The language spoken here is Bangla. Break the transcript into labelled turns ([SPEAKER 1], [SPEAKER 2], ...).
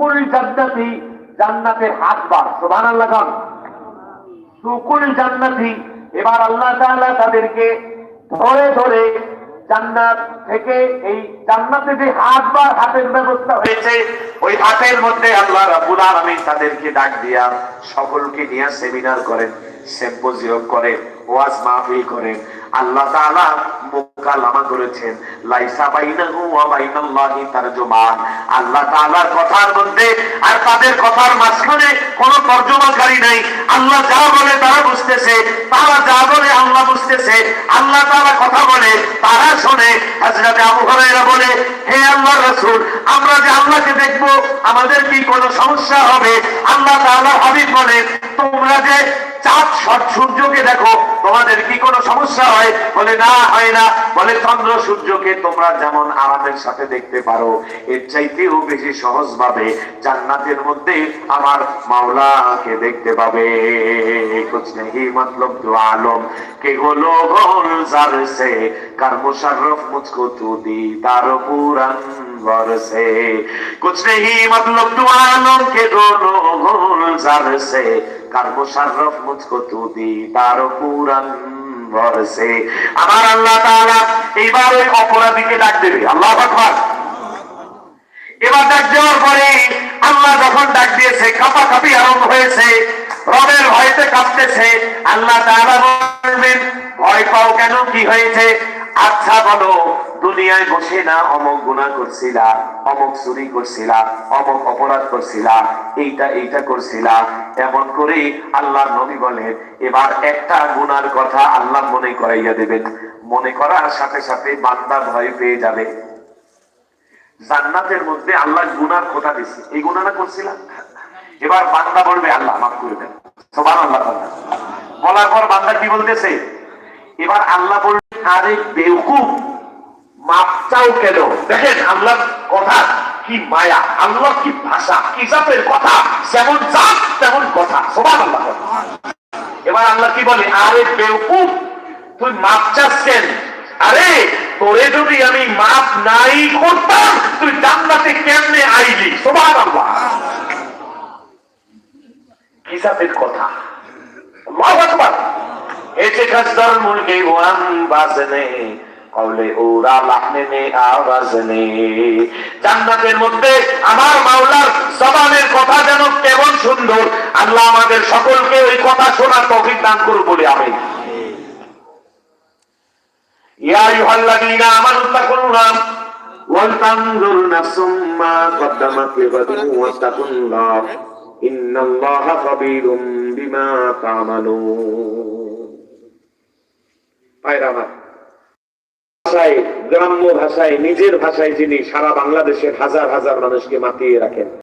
[SPEAKER 1] সুকুল জান্নাতি জান্নাতের হাত বার আল্লাহ খান সুকুল জান্নাতি এবার আল্লাহ তাদেরকে ধরে ধরে জান্নাত থেকে এই জান্নাতে যে হাত বা হাতের ব্যবস্থা হয়েছে, ওই হাতের মধ্যে আল্লাহ তাদেরকে ডাক দিয়া সকলকে নিয়ে সেমিনার করেন করেন, ওয়াজ মাহফিল করেন। আল্লাহ তাআলা মোকালামা করেছেন, লাইসা বাইনাহু ওয়া বাইনাল্লাহি তারজুমান। আল্লাহ তাআলার কথার মধ্যে আর তাদের কথার মাঝখানে কোনো তর্জমাকারী নাই। আল্লাহ যা বলে তারা বুঝতেছে, তারা যা বলে আল্লাহ আল্লাহ তারা কথা বলে, তারা শোনে হাজরাতে আবু বলে, হে আল্লাহ রসুল, আমরা যে আল্লাহকে দেখব, আমাদের কি কোনো সমস্যা হবে? আল্লাহ তাআলা হাবিব বলে, তোমরা যে চাঁদ সূর্যকে দেখো, তোমাদের কি কোনো সমস্যা হয়? বলে, না, হয় না। বলে, চন্দ্র, সূর্যকে তোমরা যেমন আরামের সাথে দেখতে পারো, এর চাইতেও বেশি জান্নাতের মধ্যে আমার মাওলাকে দেখতে পাবে। মতলব দু আলম। কে গোলো গোল সে কার মুশাররফ মুঝকো তু দিদার পুরান। वर से कुछ नहीं मतलब तू आलम के दो लोगों जर से कर मुशर्रफ मुझको तू दीदार पूरन বরসে আমার আল্লাহ তাআলা এবার ওই অপরাধীকে ডাক দেবে আল্লাহ আকবার এবার ডাক দেওয়ার পরে আল্লাহ যখন ডাক দিয়েছে কাপা কাপি আরম্ভ হয়েছে রবের ভয়তে কাঁপতেছে আল্লাহ তাআলা বলবেন ভয় পাও কেন কি হয়েছে আচ্ছা বলো, দুনিয়ায় বসে না অমক গুণা করছিলা, অমক চুরি করছিলা, অমক অপরাধ করছিলা, এইটা এইটা করছিলা। এমন করে আল্লাহ নবী বলেন, এবার একটা গুনার কথা আল্লাহ মনে করাইয়া দেবেন। মনে করার সাথে সাথে বান্দা ভয় পেয়ে যাবে। জান্নাতের মধ্যে আল্লাহ গুনার কথা দিচ্ছে এই গুণাটা করছিলাম? এবার বান্দা বলবে, আল্লাহ মাফ করে দেন। আল্লাহ বলার পর বান্দা কি বলতেছে? এবার আল্লাহ বলবে মাপ চাও কেন? দেখেন, আল্লাহর কথা কি মায়া, আল্লাহ কি ভাষা কথা, যেমন তেমন কথা। সবার আল্লাহ এবার আল্লাহ কি বলে? আরে তুই মাপ আরে, তোরে যদি আমি মাপ নাই করতাম, তুই জান্নাতে কেমনে আইলি? সবার আল্লাহ কথা? আল্লাহু জান্নাতের মধ্যে আমার মাওলার জবানের কথা যেন কেমন সুন্দর, আল্লাহ আমাদের সকলকে ওই কথা শোনার তৌফিক দান করুন বলে আমি। ইয়া আইয়ুহাল্লাযীনা আমানু তাকুল্লাহ খাবীরুম বিমা তা'মালুন। ভাষায় গ্রাম্য ভাষায় নিজের ভাষায় যিনি সারা বাংলাদেশের হাজার হাজার মানুষকে মাতিয়ে রাখেন